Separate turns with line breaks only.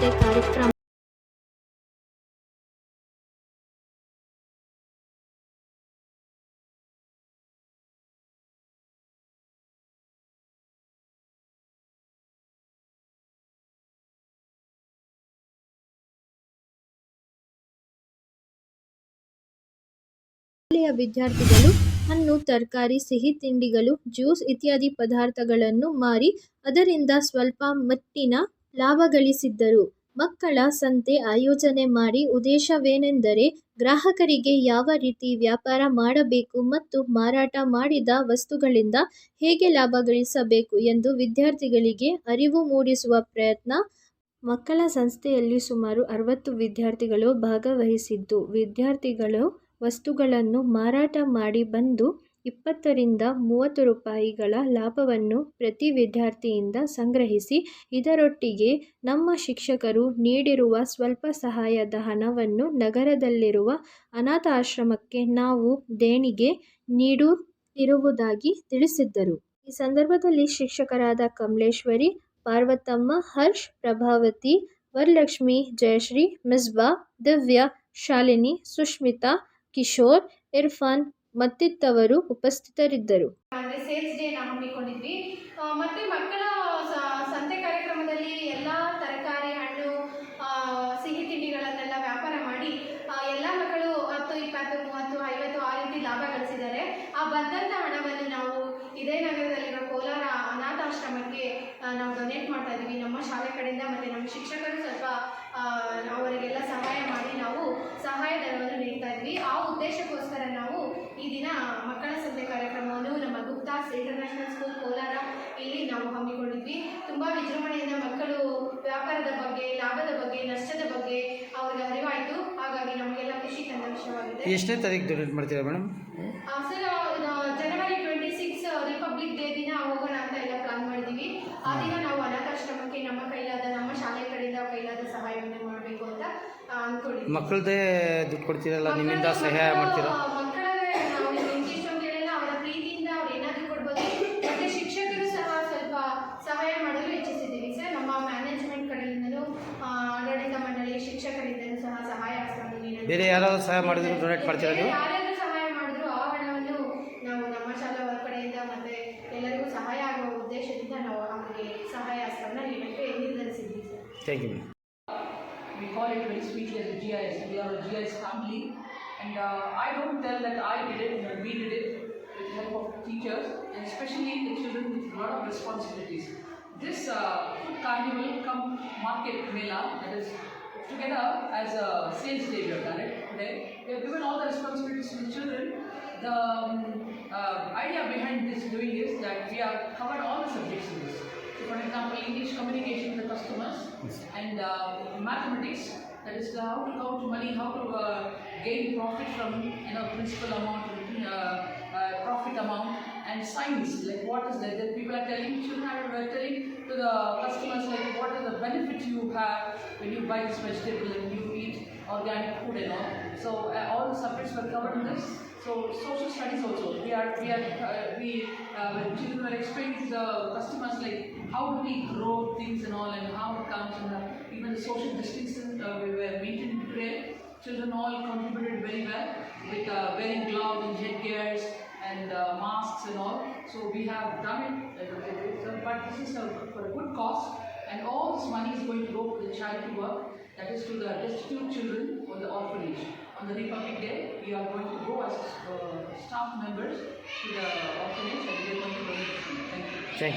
ಗಂಟೆ ಕಾರ್ಯಕ್ರಮ. ಶಾಲೆಯ ವಿದ್ಯಾರ್ಥಿಗಳು, ಹಣ್ಣು, ತರಕಾರಿ, ಸಿಹಿ ತಿಂಡಿಗಳು, ಜ್ಯೂಸ್ ಇತ್ಯಾದಿ ಪದಾರ್ಥಗಳನ್ನು ಮಾರಿ, ಅದರಿಂದ ಸ್ವಲ್ಪ ಮಟ್ಟಿನ ಲಾಭ ಗಳಿಸಿದ್ದರು. ಮಕ್ಕಳ ಸಂತೆ ಆಯೋಜನೆ ಮಾಡಿ ಉದ್ದೇಶವೇನೆಂದರೆ ಗ್ರಾಹಕರಿಗೆ ಯಾವ ರೀತಿ ವ್ಯಾಪಾರ ಮಾಡಬೇಕು ಮತ್ತು ಮಾರಾಟ ಮಾಡಿದ ವಸ್ತುಗಳಿಂದ ಹೇಗೆ ಲಾಭ ಗಳಿಸಬೇಕು ಎಂದು ವಿದ್ಯಾರ್ಥಿಗಳಿಗೆ ಅರಿವು ಮೂಡಿಸುವ ಪ್ರಯತ್ನ ಮಕ್ಕಳ ಸಂಸ್ಥೆಯಲ್ಲಿ ಸುಮಾರು ಅರವತ್ತು ವಿದ್ಯಾರ್ಥಿಗಳು ಭಾಗವಹಿಸಿದ್ದು. ವಿದ್ಯಾರ್ಥಿಗಳು ವಸ್ತುಗಳನ್ನು ಮಾರಾಟ ಮಾಡಿ ಬಂದು ಇಪ್ಪತ್ತರಿಂದ ಮೂವತ್ತು ರೂಪಾಯಿಗಳ ಲಾಭವನ್ನು ಪ್ರತಿ ವಿದ್ಯಾರ್ಥಿಯಿಂದ ಸಂಗ್ರಹಿಸಿ, ಇದರೊಟ್ಟಿಗೆ ನಮ್ಮ ಶಿಕ್ಷಕರು ನೀಡಿರುವ ಸ್ವಲ್ಪ ಸಹಾಯದ ಹಣವನ್ನು ನಗರದಲ್ಲಿರುವ ಅನಾಥಾಶ್ರಮಕ್ಕೆ ನಾವು ದೇಣಿಗೆ ನೀಡುತ್ತಿರುವುದಾಗಿ ತಿಳಿಸಿದ್ದರು. ಈ ಸಂದರ್ಭದಲ್ಲಿ ಶಿಕ್ಷಕರಾದ ಕಮಲೇಶ್ವರಿ, ಪಾರ್ವತಮ್ಮ, ಹರ್ಷ್, ಪ್ರಭಾವತಿ, ವರಲಕ್ಷ್ಮಿ, ಜಯಶ್ರೀ, ಮಿಸ್ಬಾ, ದಿವ್ಯಾ, ಶಾಲಿನಿ ಸುಷ್ಮಿತಾ ಕಿಶೋರ್, ಇರ್ಫಾನ್ ಮತ್ತಿತರರು ಉಪಸ್ಥಿತರಿದ್ದರು.
ಅಂದರೆ ಸೇಲ್ಸ್ ಡೇನ ಹಮ್ಮಿಕೊಂಡಿದ್ವಿ. ಮತ್ತೆ ಮಕ್ಕಳ ಸಂತೆ ಕಾರ್ಯಕ್ರಮದಲ್ಲಿ ಎಲ್ಲ ತರಕಾರಿ, ಹಣ್ಣು ಸಿಹಿ ತಿಂಡಿಗಳನ್ನೆಲ್ಲ ವ್ಯಾಪಾರ ಮಾಡಿ ಎಲ್ಲ ಮಕ್ಕಳು ಹತ್ತು, ಇಪ್ಪತ್ತು, ಮೂವತ್ತು, ಐವತ್ತು ಆ ರೀತಿ ಲಾಭ ಗಳಿಸಿದ್ದಾರೆ. ಆ ಬಂದಂಥ ಹಣವನ್ನು ನಾವು ಇದೇ ನಗರದಲ್ಲಿರೋ ಕೋಲಾರ ಅನಾಥಾಶ್ರಮಕ್ಕೆ ನಾವು ಡೊನೇಟ್ ಮಾಡ್ತಾ ಇದ್ದೀವಿ. ನಮ್ಮ ಶಾಲೆ ಕಡೆಯಿಂದ ಮತ್ತು ನಮ್ಮ ಶಿಕ್ಷಕರು ಸ್ವಲ್ಪ ಅವರಿಗೆಲ್ಲ ಸಹಾಯ ಮಾಡಿ ನಾವು ಸಹಾಯಧನವನ್ನು ನೀಡ್ತಾ ಇದ್ವಿ ಆ ಉದ್ದೇಶಕ್ಕೋಸ್ಕರ ನಾವು ಈ ದಿನ ಮಕ್ಕಳ ಸಂತೆ ಕಾರ್ಯಕ್ರಮವನ್ನು ನಮ್ಮ ಗುಪ್ತಾಸ್ ಇಂಟರ್ನ್ಯಾಷನಲ್ ಸ್ಕೂಲ್ ಕೋಲಾರ ಇಲ್ಲಿ ನಾವು ಹಮ್ಮಿಕೊಂಡಿದ್ವಿ. ತುಂಬ ವಿಜೃಂಭಣೆಯಿಂದ ಮಕ್ಕಳು ವ್ಯಾಪಾರದ ಬಗ್ಗೆ ಲಾಭದ ಬಗ್ಗೆ ನಷ್ಟದ ಬಗ್ಗೆ ಅವ್ರಿಗೆ ಅರಿವಾಯಿತು. ಹಾಗಾಗಿ ನಮಗೆಲ್ಲ ಖುಷಿ ತಂದ ವಿಷಯವಾಗಿದೆ
ಎಷ್ಟನೇ ತಾರೀಕು ಡೊನೇಟ್ ಮಾಡ್ತೀರಾ madam
sir January twenty six republic day ದಿನ ಹೋಗೋಣ ಅಂತ ಎಲ್ಲ ಪ್ಲಾನ್ ಮಾಡಿದ್ದೀವಿ ಆ ದಿನ ನಾವು ಅನಾಥಾಶ್ರಮಕ್ಕೆ ನಮ್ಮ ಕೈಲಾದ ನಮ್ಮ ಶಾಲೆ ಕಡೆಯಿಂದ ಕೈಲಾದ ಸಹಾಯವನ್ನು ಮಾಡಬೇಕು ಅಂತ ಅಂದ್ಕೊಂಡಿದ್ದೀವಿ
ಮಕ್ಕಳದೇ ದುಡ್ಡು ಕೊಡ್ತೀರಲ್ಲ ನಿಮ್ಮಿಂದ ಸಹಾಯ ಮಾಡ್ತೀರಾ?
ಸಹಾಯ ಮಾಡಲು ಇಚ್ಛಿಸಿದ್ದೀವಿ ಸರ್. ನಮ್ಮ ಮ್ಯಾನೇಜ್ಮೆಂಟ್ ಕಡೆಯಿಂದಲೂ ಆಡಳಿತ ಮಂಡಳಿ ಶಿಕ್ಷಕರಿಂದಲೂ ಸಹ ಸಹಾಯ ಹಸ್ತವನ್ನು ನೀಡಲು
ಬೇರೆ ಯಾರಾದರೂ ಸಹಾಯ ಮಾಡಿದ್ರು ಡೊನೇಟ್ ಮಾಡ್ತೀರಾ ನೀವು?
ಯಾರಾದರೂ ಸಹಾಯ ಮಾಡಿದ್ರು ಆ ಹಣವನ್ನು ನಾವು ನಮ್ಮ ಶಾಲಾ ಕಡೆಯಿಂದ ಮತ್ತೆ ಎಲ್ಲರಿಗೂ ಸಹಾಯ ಆಗುವ ಉದ್ದೇಶದಿಂದ ನಾವು ಅವರಿಗೆ ಸಹಾಯ ಹಸ್ತವನ್ನು ನೀಡಕ್ಕೆ ನಿರ್ಧರಿಸಿದ್ದೀವಿ sir.
Thank you
we call it very sweetly as a GIS. We are a GIS family, and uh, I don't tell that I did it, we did it. With the help of teachers, and especially the children with a lot of responsibilities. This uh, food carnival come market mela that is together as a sales day we have done it today. We have given all the responsibilities to the children. The um, uh, idea behind this doing is that we have covered all the subjects in this. So for example, English communication with the customers and uh, mathematics, that is the how to count money, how to uh, gain profit from you know principal amount, uh, amount, and science like what is that? People are telling children are telling to the customers like what is the benefit you have when you buy this vegetable and you eat organic food and all. So uh, all the subjects were covered in this. So social studies also we are we are uh, we uh, when children are explaining to the customers like how do we grow things and all and how it comes and uh, even the social distancing uh, we were maintained today. Children all contributed very well with uh, wearing gloves and headgears and uh, masks and all. So we have done it, uh, but this is a, for a good cause. And all this money is going to go to the charity work, that is to the destitute children or the orphanage. On the Republic Day, we are going to go as uh, staff members to the orphanage and we are going to donate. Thank you.
Thank you.